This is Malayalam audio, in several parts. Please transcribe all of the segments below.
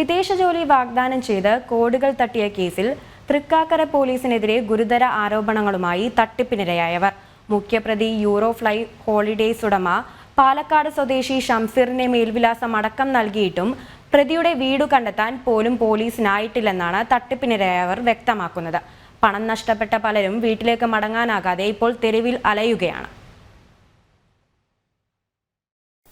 വിദേശ ജോലി വാഗ്ദാനം ചെയ്ത് കോടികൾ തട്ടിയ കേസിൽ തൃക്കാക്കര പോലീസിനെതിരെ ഗുരുതര ആരോപണങ്ങളുമായി തട്ടിപ്പിനിരയായവർ. മുഖ്യപ്രതി യൂറോ ഫ്ലൈ ഹോളിഡേയ്സ് ഉടമ പാലക്കാട് സ്വദേശി ഷംസീറിനെ മേൽവിലാസം അടക്കം നൽകിയിട്ടും പ്രതിയുടെ വീട് കണ്ടെത്താൻ പോലും പോലീസിനായിട്ടില്ലെന്നാണ് തട്ടിപ്പിനിരയായവർ വ്യക്തമാക്കുന്നത്. പണം നഷ്ടപ്പെട്ട പലരും വീട്ടിലേക്ക് മടങ്ങാനാകാതെ ഇപ്പോൾ തെരുവിൽ അലയുകയാണ്.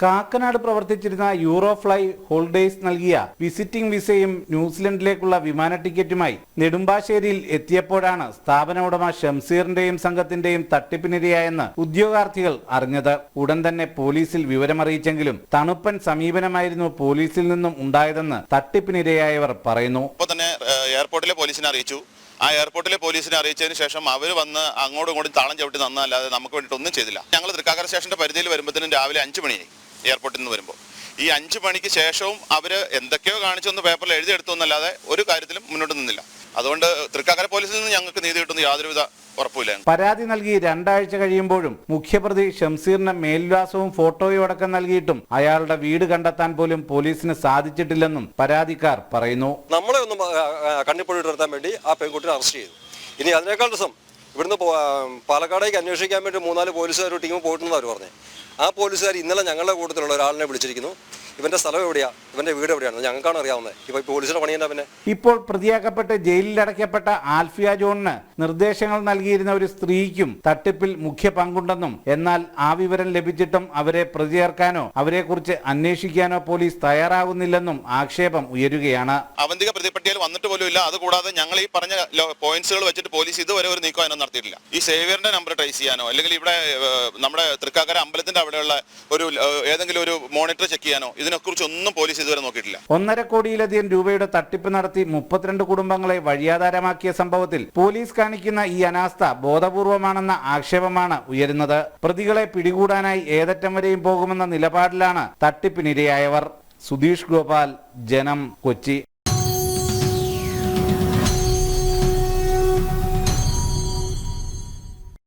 കാക്കനാട് പ്രവർത്തിച്ചിരുന്ന യൂറോഫ്ലൈ ഹോളിഡേയ്സ് നൽകിയ വിസിറ്റിംഗ് വിസയും ന്യൂസിലൻഡിലേക്കുള്ള വിമാന ടിക്കറ്റുമായി നെടുമ്പാശ്ശേരിയിൽ എത്തിയപ്പോഴാണ് സ്ഥാപന ഉടമ ഷംസീറിന്റെയും സംഘത്തിന്റെയും തട്ടിപ്പിനിരയായെന്ന് ഉദ്യോഗാർത്ഥികൾ അറിഞ്ഞത്. ഉടൻ തന്നെ പോലീസിൽ വിവരമറിയിച്ചെങ്കിലും തണുപ്പൻ സമീപനമായിരുന്നു പോലീസിൽ നിന്നും ഉണ്ടായതെന്ന് തട്ടിപ്പിനിരയായവർ പറയുന്നു. തന്നെ എയർപോർട്ടിലെ പോലീസിനെ അറിയിച്ചു. ആ എയർപോർട്ടിലെ പോലീസിനെ അറിയിച്ചതിന് ശേഷം അവർ വന്ന് അങ്ങോട്ടും ഇങ്ങോട്ടും താളം ചവിട്ടി തന്നല്ലാതെ നമുക്ക് വേണ്ടിയിട്ട് ഒന്നും ചെയ്തില്ല. ഞങ്ങൾ തൃക്കാക്കര സ്റ്റേഷന്റെ പരിധിയിൽ വരുമ്പോഴത്തേനും രാവിലെ അഞ്ച് മണിയായി. എയർപോർട്ടിൽ നിന്ന് വരുമ്പോൾ. ഈ അഞ്ച് മണിക്ക് ശേഷവും അവർ എന്തൊക്കെയോ കാണിച്ചൊന്ന് പേപ്പറിൽ എഴുതിയെടുത്തു എന്നല്ലാതെ ഒരു കാര്യത്തിലും മുന്നോട്ട് നിന്നില്ല. അതുകൊണ്ട് തൃക്കാക്കര പോലീസിൽ നിന്ന് ഞങ്ങൾക്ക് നീതി കിട്ടുന്ന യാതൊരുവിധ ഉറപ്പില്ല പരാതി നൽകി രണ്ടാഴ്ച കഴിയുമ്പോഴും മുഖ്യപ്രതി ഷംസീറിന് മേൽവിലാസവും ഫോട്ടോയും അടക്കം നൽകിയിട്ടും അയാളുടെ വീട് കണ്ടെത്താൻ പോലും പോലീസിന് സാധിച്ചിട്ടില്ലെന്നും പരാതിക്കാർ പറയുന്നു. നമ്മളെ ഒന്ന് കണ്ണിപ്പൊടി നിർത്താൻ വേണ്ടി ആ പെൺകുട്ടിനെ അറസ്റ്റ് ചെയ്തു. ഇനി അതിനേക്കാൾ രസം ഇവിടുന്ന് പാലക്കാടേക്ക് അന്വേഷിക്കാൻ വേണ്ടി മൂന്നാൽ പോലീസുകാർ ടീം പോയിട്ടുണ്ടെന്ന് അവർ പറഞ്ഞത് ആ പോലീസുകാർ ഇന്നലെ ഞങ്ങളുടെ കൂട്ടത്തിലുള്ള ഒരാളിനെ വിളിച്ചിരിക്കുന്നു. ഇവന്റെ സ്ഥലം എവിടെയാ? ഇവന്റെ വീട് എവിടെയാണ്? ഞങ്ങൾക്കാണ് അറിയാവുന്നത്. ഇപ്പൊ പോലീസിന്റെ പണി പണിയണ്ട പിന്നെ? ഇപ്പോൾ പ്രതിയാക്കപ്പെട്ട് ജയിലിലടയ്ക്കപ്പെട്ട ആൽഫിയ ജോണിന് നിർദ്ദേശങ്ങൾ നൽകിയിരുന്ന ഒരു സ്ത്രീക്കും തട്ടിപ്പിൽ മുഖ്യ പങ്കുണ്ടെന്നും എന്നാൽ ആ വിവരം ലഭിച്ചിട്ടും അവരെ പ്രതി ചേർക്കാനോ അവരെക്കുറിച്ച് അന്വേഷിക്കാനോ പോലീസ് തയ്യാറാവുന്നില്ലെന്നും ആക്ഷേപം ഉയരുകയാണ്. അവന്തിക പ്രതിപട്ടികയിൽ വന്നിട്ട് പോലും ഇല്ല. അതുകൂടാതെ ഞങ്ങൾ ഈ പറഞ്ഞ പോയിന്റ്സുകൾ വെച്ചിട്ട് പോലീസ് ഇതുവരെ ഒരു നീക്കം അതിനൊന്നും നടത്തിയിട്ടില്ല. ഈ സേവിയറിന്റെ നമ്പർ ട്രേസ് ചെയ്യാനോ അല്ലെങ്കിൽ ഇവിടെ നമ്മുടെ തൃക്കാക്കര അമ്പലത്തിന്റെ അവിടെയുള്ള ഒരു ഏതെങ്കിലും ഒരു മോണിറ്റർ ചെക്ക് ചെയ്യാനോ ഇതിനെക്കുറിച്ച് ഒന്നും പോലീസ് ഇതുവരെ നോക്കിയിട്ടില്ല. ഒന്നര കോടിയിലധികം രൂപയുടെ തട്ടിപ്പ് നടത്തി മുപ്പത്തിരണ്ട് കുടുംബങ്ങളെ വഴിയാധാരമാക്കിയ സംഭവത്തിൽ പോലീസ് കാണിക്കുന്ന ഈ അനാസ്ഥ ബോധപൂർവമാണെന്ന ആക്ഷേപമാണ് ഉയരുന്നത്. പ്രതികളെ പിടികൂടാനായി ഏതറ്റം വരെയും പോകുമെന്ന നിലപാടിലാണ് തട്ടിപ്പിനിരയായവർ. സുധീഷ് ഗോപാൽ ജനം കൊച്ചി.